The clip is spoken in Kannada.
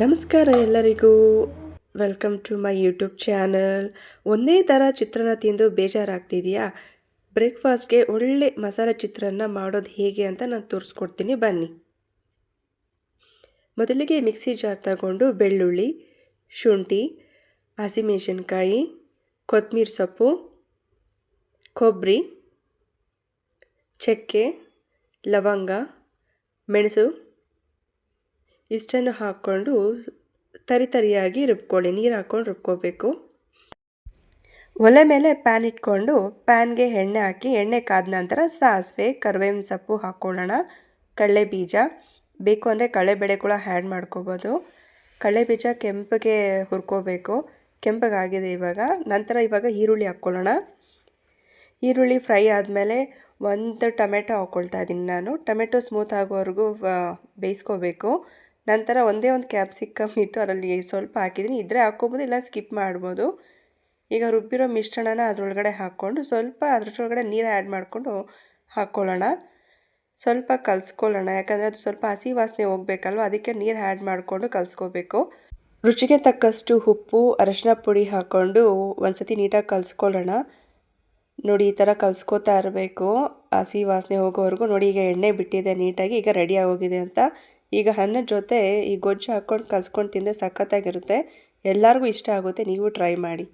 ನಮಸ್ಕಾರ ಎಲ್ಲರಿಗೂ. Welcome to my YouTube channel ಒಂದೇ ಥರ ಚಿತ್ರಾನ್ನ ತಿಂದು ಬೇಜಾರಾಗ್ತಿದೆಯಾ? ಬ್ರೇಕ್ಫಾಸ್ಟ್ಗೆ ಒಳ್ಳೆ ಮಸಾಲೆ ಚಿತ್ರಾನ್ನ ಮಾಡೋದು ಹೇಗೆ ಅಂತ ನಾನು ತೋರಿಸ್ಕೊಡ್ತೀನಿ, ಬನ್ನಿ. ಮೊದಲಿಗೆ ಮಿಕ್ಸಿ ಜಾರ್ ತಗೊಂಡು ಬೆಳ್ಳುಳ್ಳಿ, ಶುಂಠಿ, ಹಸಿಮೆಣಸಿನ್ಕಾಯಿ ಕೊತ್ತಂಬರಿ ಸೊಪ್ಪು ಕೊಬ್ಬರಿ ಚಕ್ಕೆ, ಲವಂಗ, ಮೆಣಸು ಇಷ್ಟನ್ನು ಹಾಕ್ಕೊಂಡು ತರಿತರಿಯಾಗಿ ರುಬ್ಕೊಳ್ಳಿ, ನೀರು ಹಾಕ್ಕೊಂಡು ರುಬ್ಕೋಬೇಕು. ಒಲೆ ಮೇಲೆ ಪ್ಯಾನ್ ಇಟ್ಕೊಂಡು ಪ್ಯಾನ್ಗೆ ಎಣ್ಣೆ ಹಾಕಿ, ಎಣ್ಣೆ ಕಾದ ನಂತರ ಸಾಸಿವೆ ಕರಿಬೇವಿನ ಸೊಪ್ಪು ಹಾಕ್ಕೊಳ್ಳೋಣ. ಕಡಲೆ ಬೀಜ, ಬೇಕು ಅಂದರೆ ಕಡಲೆಬೇಳೆ ಕೂಡ ಹ್ಯಾಡ್ ಮಾಡ್ಕೋಬೋದು. ಕಳೆ ಬೀಜ ಕೆಂಪಗೆ ಹುರ್ಕೋಬೇಕು. ಕೆಂಪಗಾಗಿದೆ ಇವಾಗ, ನಂತರ ಇವಾಗ ಈರುಳ್ಳಿ ಹಾಕ್ಕೊಳ್ಳೋಣ. ಈರುಳ್ಳಿ ಫ್ರೈ ಆದಮೇಲೆ ಒಂದು ಟೊಮೆಟೊ ಹಾಕ್ಕೊಳ್ತಾ ಇದ್ದೀನಿ ನಾನು. ಟೊಮೆಟೊ ಸ್ಮೂತ್ ಆಗೋವರೆಗೂ ಬೇಯಿಸ್ಕೋಬೇಕು. ನಂತರ ಒಂದೇ ಒಂದು ಕ್ಯಾಪ್ಸಿಕಮ್ ಇತ್ತು, ಅದರಲ್ಲಿ ಸ್ವಲ್ಪ ಹಾಕಿದ್ದೀನಿ. ಇದ್ದರೆ ಹಾಕ್ಕೋಬೋದು, ಇಲ್ಲ ಸ್ಕಿಪ್ ಮಾಡ್ಬೋದು. ಈಗ ರುಬ್ಬಿರೋ ಮಿಶ್ರಣನ ಅದರೊಳಗಡೆ ಹಾಕ್ಕೊಂಡು ಸ್ವಲ್ಪ ಅದರೊಳಗಡೆ ನೀರು ಆ್ಯಡ್ ಮಾಡಿಕೊಂಡು ಹಾಕ್ಕೊಳ್ಳೋಣ. ಸ್ವಲ್ಪ ಕಲಿಸ್ಕೊಳ್ಳೋಣ, ಯಾಕಂದರೆ ಅದು ಸ್ವಲ್ಪ ಹಸಿ ವಾಸನೆ ಹೋಗ್ಬೇಕಲ್ವ, ಅದಕ್ಕೆ ನೀರು ಆ್ಯಡ್ ಮಾಡಿಕೊಂಡು ಕಲಿಸ್ಕೋಬೇಕು. ರುಚಿಗೆ ತಕ್ಕಷ್ಟು ಉಪ್ಪು, ಅರಶಿನ ಪುಡಿ ಹಾಕ್ಕೊಂಡು ಒಂದು ಸತಿ ನೀಟಾಗಿ ಕಲಿಸ್ಕೊಳ್ಳೋಣ. ನೋಡಿ, ಈ ಥರ ಕಲಿಸ್ಕೋತಾ ಇರಬೇಕು. ಹಸಿ ವಾಸನೆ ಹೋಗೋವರೆಗೂ ನೋಡಿ, ಈಗ ಎಣ್ಣೆ ಬಿಟ್ಟಿದೆ ನೀಟಾಗಿ, ಈಗ ರೆಡಿ ಆಗೋಗಿದೆ ಅಂತ ಈಗ ಅನ್ನದ ಜೊತೆ ಈ ಗೊಜ್ಜು ಹಾಕ್ಕೊಂಡು ಕಲ್ಸ್ಕೊಂಡು ತಿಂದರೆ ಸಖತ್ತಾಗಿರುತ್ತೆ. ಎಲ್ಲರಿಗೂ ಇಷ್ಟ ಆಗುತ್ತೆ, ನೀವು ಟ್ರೈ ಮಾಡಿ.